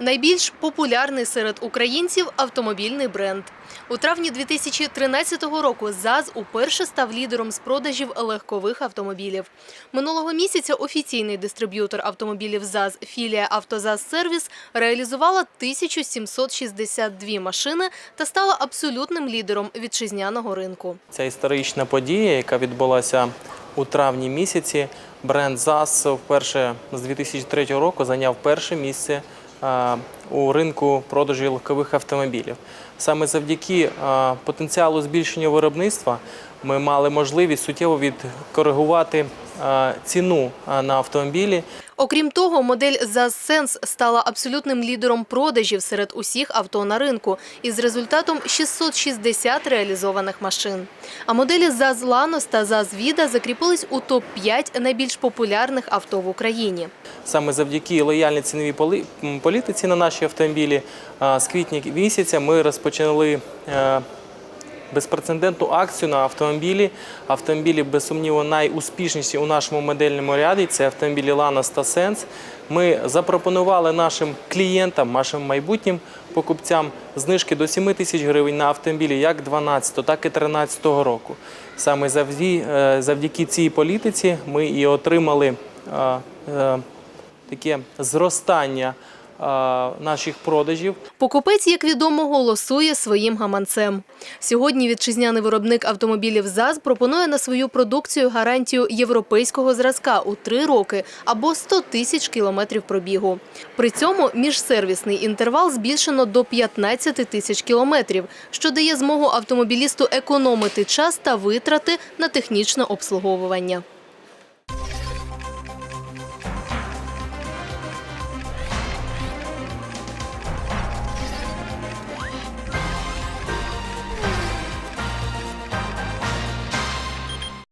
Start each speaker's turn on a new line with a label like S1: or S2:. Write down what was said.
S1: Найбільш популярний серед українців автомобільний бренд. У травні 2013 року ЗАЗ уперше став лідером з продажів легкових автомобілів. Минулого місяця офіційний дистриб'ютор автомобілів ЗАЗ філія «Автозаз Сервіс» реалізувала 1762 машини та стала абсолютним лідером вітчизняного ринку.
S2: Ця історична подія, яка відбулася у травні місяці, бренд ЗАЗ вперше з 2003 року зайняв перше місце а, у ринку продажу легкових автомобілів. Саме завдяки потенціалу збільшення виробництва ми мали можливість суттєво відкоригувати ціну на автомобілі.
S1: Окрім того, модель Sense стала абсолютним лідером продажів серед усіх авто на ринку із результатом 660 реалізованих машин. А моделі ZAZ Lanos та ZAZ Vida закріпились у топ-5 найбільш популярних авто в Україні.
S2: Саме завдяки лояльній ціновій політиці на наші автомобілі з квітня місяця ми розпочали е, безпрецедентну акцію на автомобілі. Автомобілі, без сумніву, найуспішніші у нашому модельному ряді. Це автомобілі Lanos та Sense. Ми запропонували нашим клієнтам, нашим майбутнім покупцям знижки до 7 тисяч гривень на автомобілі як 12, так і 13 року. Саме завдяки, е, цій політиці ми і отримали е, таке зростання наших продажів.
S1: Покупець, як відомо, голосує своїм гаманцем. Сьогодні вітчизняний виробник автомобілів ЗАЗ пропонує на свою продукцію гарантію європейського зразка у 3 роки або 100 тисяч кілометрів пробігу. При цьому міжсервісний інтервал збільшено до 15 тисяч кілометрів, що дає змогу автомобілісту економити час та витрати на технічне обслуговування.